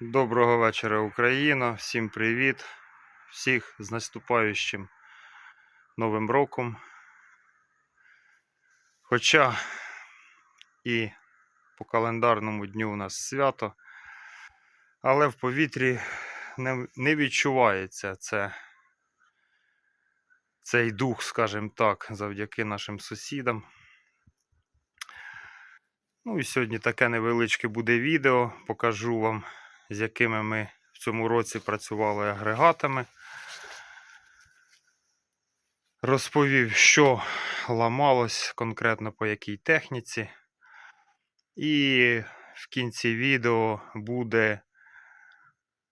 Доброго вечора, Україна! Всім привіт! Всіх з наступаючим Новим роком. Хоча і по календарному дню у нас свято, але в повітрі не, відчувається це, цей дух, скажімо так, завдяки нашим сусідам. Ну і сьогодні таке невеличке буде відео. Покажу вам з якими ми в цьому році працювали агрегатами. Розповів, що ламалось конкретно по якій техніці. І в кінці відео буде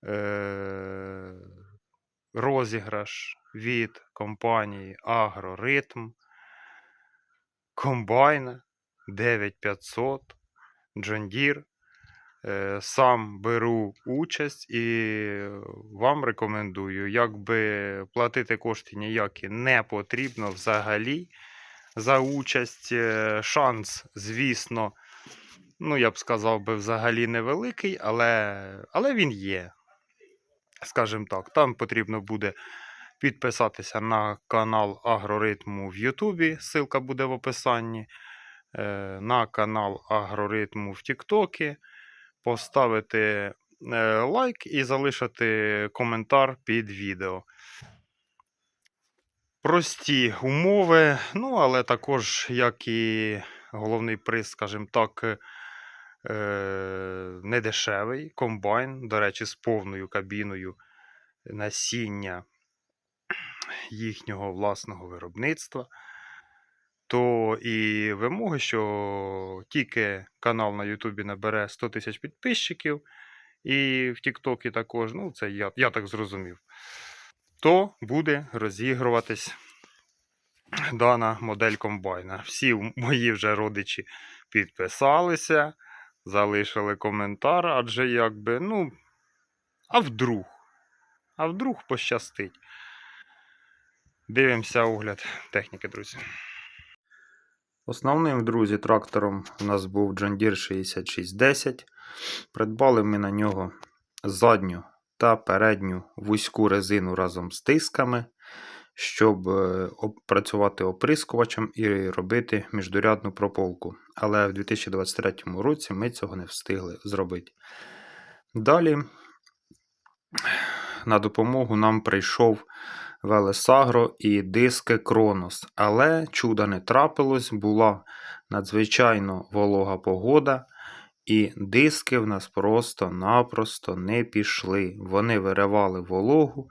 е- розіграш від компанії Агроритм комбайна 9500 John Deere сам беру участь і вам рекомендую, якби платити кошти ніякі не потрібно взагалі за участь. Е, Шанс, звісно, ну я б сказав би, взагалі невеликий, але, але він є. Скажімо так, там потрібно буде підписатися на канал Агроритму в Ютубі, ссылка буде в описанні, е, на канал Агроритму в Тіктокі поставити е, лайк і залишити коментар під відео. Прості умови, ну, але також, як і головний приз, скажімо так, е, недешевий комбайн, до речі, з повною кабіною насіння їхнього власного виробництва то і вимоги, що тільки канал на Ютубі набере 100 тисяч підписчиків, і в Тіктокі також, ну це я, я так зрозумів, то буде розігруватись дана модель комбайна. Всі мої вже родичі підписалися, залишили коментар, адже якби, ну, а вдруг, а вдруг пощастить. Дивимося огляд техніки, друзі. Основним, друзі, трактором у нас був John Deere 6610. Придбали ми на нього задню та передню вузьку резину разом з тисками, щоб е, працювати оприскувачем і робити міждурядну прополку. Але в 2023 році ми цього не встигли зробити. Далі на допомогу нам прийшов Велесагро і диски Кронос. Але чуда не трапилось, була надзвичайно волога погода, і диски в нас просто-напросто не пішли. Вони виривали вологу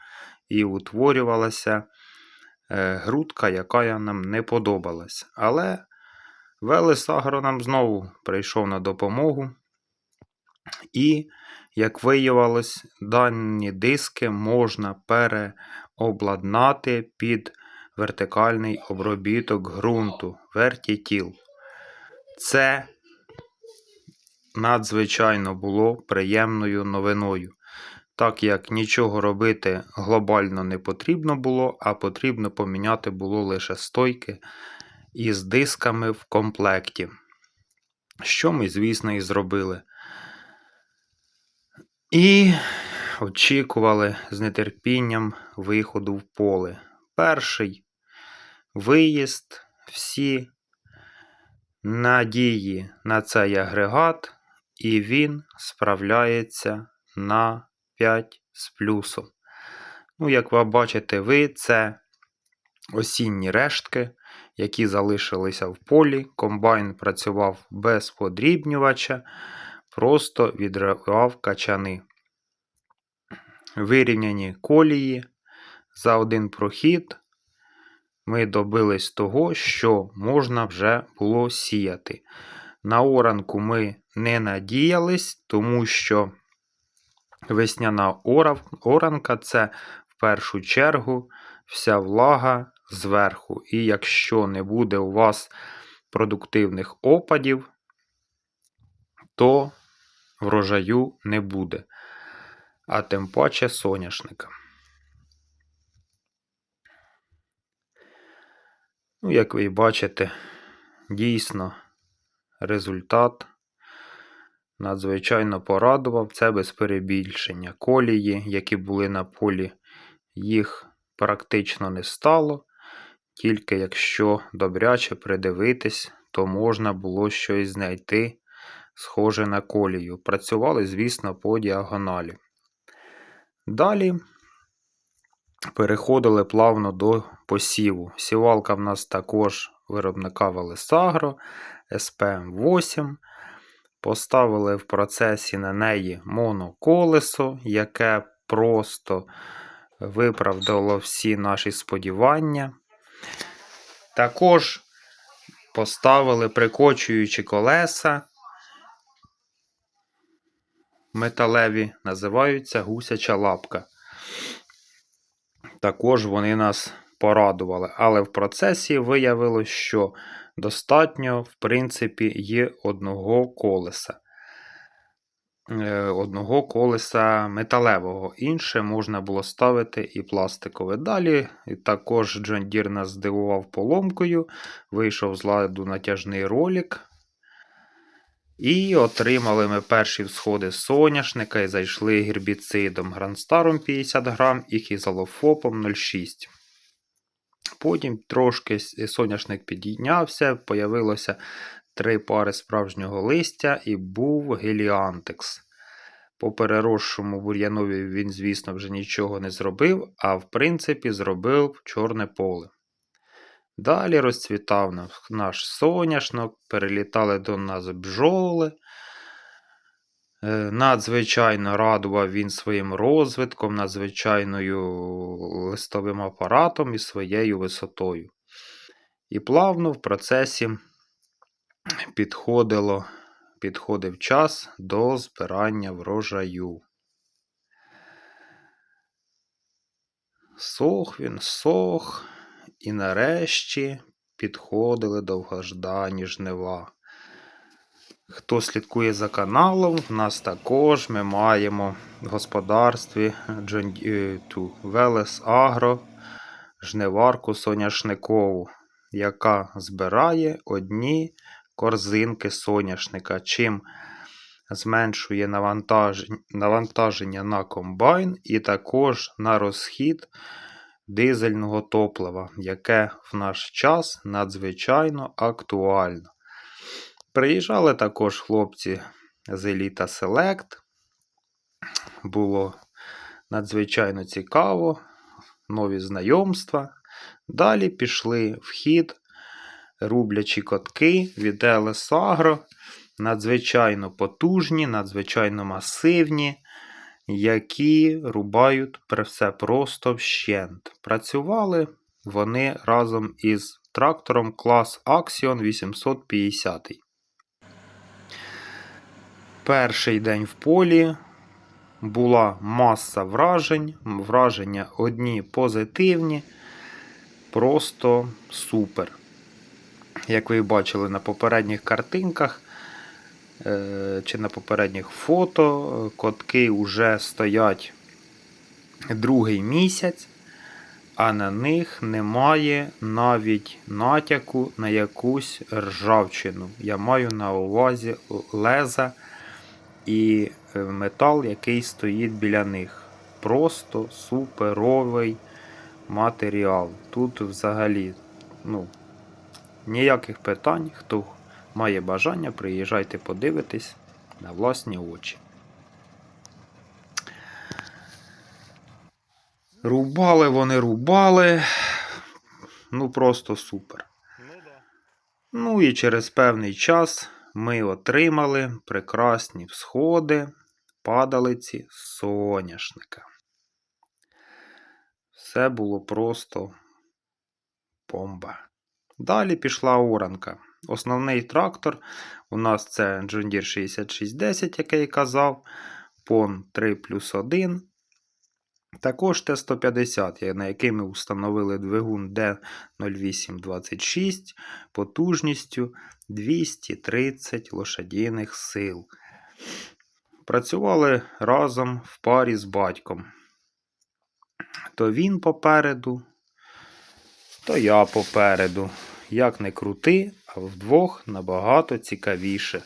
і утворювалася е, грудка, яка нам не подобалась. Але Велесагро нам знову прийшов на допомогу. І, як виявилось, дані диски можна переобладнати під вертикальний обробіток ґрунту вертітіл. Це надзвичайно було приємною новиною. Так як нічого робити глобально не потрібно було, а потрібно поміняти було лише стойки із дисками в комплекті. Що ми, звісно, і зробили. І очікували з нетерпінням виходу в поле. Перший виїзд, всі надії на цей агрегат, і він справляється на 5 з плюсом. Ну, як ви бачите, ви це осінні рештки, які залишилися в полі. Комбайн працював без подрібнювача просто відривав качани. Вирівняні колії за один прохід. Ми добились того, що можна вже було сіяти. На оранку ми не надіялись, тому що весняна оранка це в першу чергу вся влага зверху. І якщо не буде у вас продуктивних опадів, то врожаю не буде, а тим паче соняшника. Ну, як ви бачите, дійсно результат надзвичайно порадував. Це без перебільшення. Колії, які були на полі, їх практично не стало. Тільки якщо добряче придивитись, то можна було щось знайти схоже на колію. Працювали, звісно, по діагоналі. Далі переходили плавно до посіву. Сівалка в нас також виробника Велесагро SPM8. Поставили в процесі на неї моноколесо, яке просто виправдало всі наші сподівання. Також поставили прикочуючі колеса. Металеві називаються гусяча лапка. Також вони нас порадували. Але в процесі виявилось, що достатньо, в принципі, є одного колеса. Е, Одного колеса металевого. Інше можна було ставити і пластикове. Далі і також John Deere нас здивував поломкою. Вийшов з ладу натяжний ролик. І отримали ми перші всходи соняшника і зайшли гербіцидом Гранстаром 50 грам і хізалофопом 0,6. Потім трошки соняшник підійнявся, появилося три пари справжнього листя і був геліантекс. По переросшому бур'янові він, звісно, вже нічого не зробив, а в принципі зробив чорне поле. Далі розцвітав наш- соняшник, перелітали до нас бджоли. Е, Надзвичайно радував він своїм розвитком, надзвичайною листовим апаратом і своєю висотою. І плавно в процесі підходило, підходив час до збирання врожаю. Сох він, сох, і нарешті підходили довгождані жнива. Хто слідкує за каналом, в нас також ми маємо в господарстві Deere- ту, Велес Агро жниварку соняшникову, яка збирає одні корзинки соняшника, чим зменшує навантаження на комбайн і також на розхід дизельного топлива, яке в наш час надзвичайно актуально. Приїжджали також хлопці з Еліта Селект. Було надзвичайно цікаво, нові знайомства. Далі пішли в хід рублячі котки від LS. Надзвичайно потужні, надзвичайно масивні, які рубають при все просто вщент. Працювали вони разом із трактором клас Axion 850. Перший день в полі була маса вражень. Враження одні позитивні, просто супер. Як ви бачили на попередніх картинках чи на попередніх фото, е, котки вже стоять другий місяць, а на них немає навіть натяку на якусь ржавчину. Я маю на увазі леза і е, метал, який стоїть біля них. Просто суперовий матеріал. Тут взагалі ну, ніяких питань. Хто має бажання, приїжджайте подивитись на власні очі. Рубали вони рубали. Ну просто супер. Ну. Ну і через певний час ми отримали прекрасні всходи падалиці соняшника. Все було просто бомба. Далі пішла оранка. Основний трактор у нас це John Deere 6610, як я і казав, PON 3 плюс 1. Також Т-150, на який ми встановили двигун D0826 потужністю 230 лошадіних сил. Працювали разом в парі з батьком. То він попереду, то я попереду. Як не крути, а вдвох набагато цікавіше.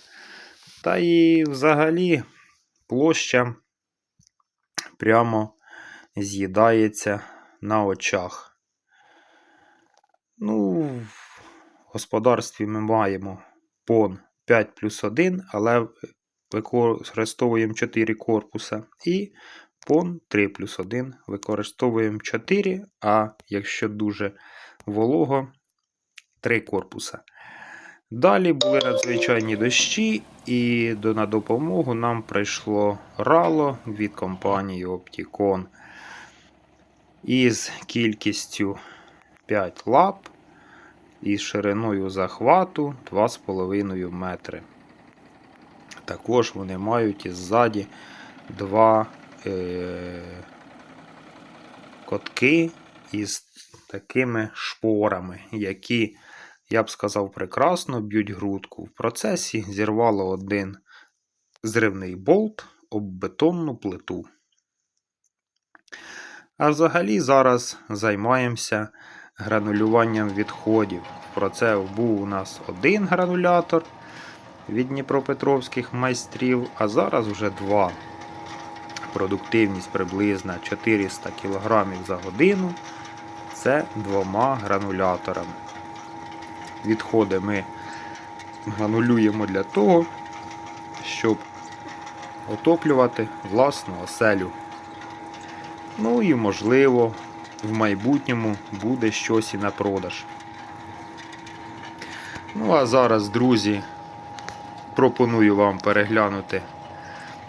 Та і взагалі площа прямо з'їдається на очах. Ну, в господарстві ми маємо пон 5 плюс 1, але використовуємо 4 корпуса. І пон 3 плюс 1 використовуємо 4, а якщо дуже волого, 3 корпуса. Далі були надзвичайні дощі, і на допомогу нам прийшло рало від компанії Opticon із кількістю 5 лап і шириною захвату 2,5 метри. Також вони мають іззаді два е- котки із такими шпорами, які я б сказав, прекрасно б'ють грудку. В процесі зірвало один зривний болт об бетонну плиту. А взагалі зараз займаємося гранулюванням відходів. Про це був у нас один гранулятор від Дніпропетровських майстрів, а зараз вже два. Продуктивність приблизно 400 кг за годину. Це двома грануляторами відходи ми гранулюємо для того, щоб отоплювати власну оселю. Ну і, можливо, в майбутньому буде щось і на продаж. Ну, а зараз, друзі, пропоную вам переглянути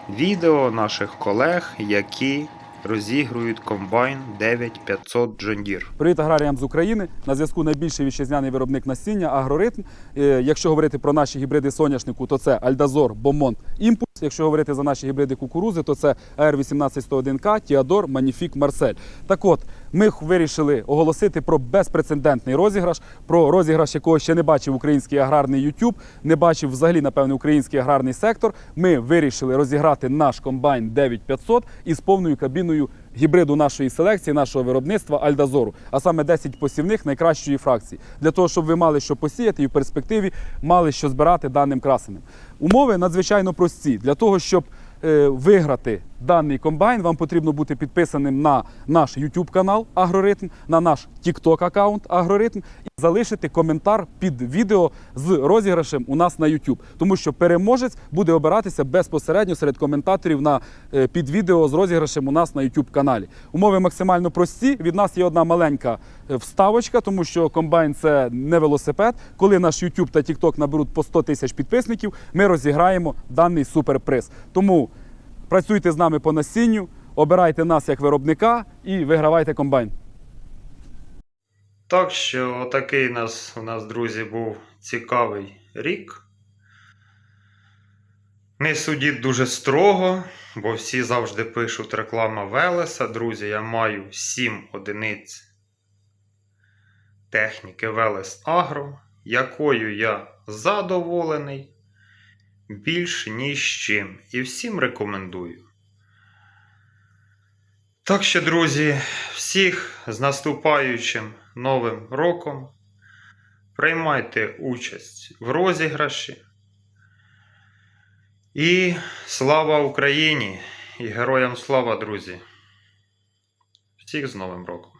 відео наших колег, які розігрують комбайн 9500 John Deere. Привіт аграріям з України. На зв'язку найбільший вітчизняний виробник насіння агроритм. Е, Якщо говорити про наші гібриди соняшнику, то це Альдазор, Бомонт, Імпульс. Якщо говорити за наші гібриди кукурузи, то це AR181К, Тіадор, Маніфік, Марсель. Так от, ми вирішили оголосити про безпрецедентний розіграш, про розіграш, якого ще не бачив український аграрний YouTube, не бачив взагалі, напевне, український аграрний сектор. Ми вирішили розіграти наш комбайн 9500 із повною кабіною гібриду нашої селекції, нашого виробництва Альдазору, а саме 10 посівних найкращої фракції, для того, щоб ви мали що посіяти і в перспективі мали що збирати даним красеним. Умови надзвичайно прості. Для того, щоб е, виграти даний комбайн, вам потрібно бути підписаним на наш YouTube канал Агроритм, на наш TikTok аккаунт Агроритм і залишити коментар під відео з розіграшем у нас на YouTube. Тому що переможець буде обиратися безпосередньо серед коментаторів на е, під відео з розіграшем у нас на YouTube каналі. Умови максимально прості. Від нас є одна маленька е, вставочка, тому що комбайн це не велосипед. Коли наш YouTube та TikTok наберуть по 100 тисяч підписників, ми розіграємо даний суперприз. Тому працюйте з нами по насінню, обирайте нас як виробника і вигравайте комбайн. Так що такий нас, у нас, друзі, був цікавий рік. Не судіть дуже строго, бо всі завжди пишуть реклама Велеса. Друзі, я маю 7 одиниць техніки Велес Агро, якою я задоволений більш ніж чим. І всім рекомендую. Так що, друзі, всіх з наступаючим новим роком. Приймайте участь в розіграші. І слава Україні! І героям слава, друзі! Всіх з Новим роком!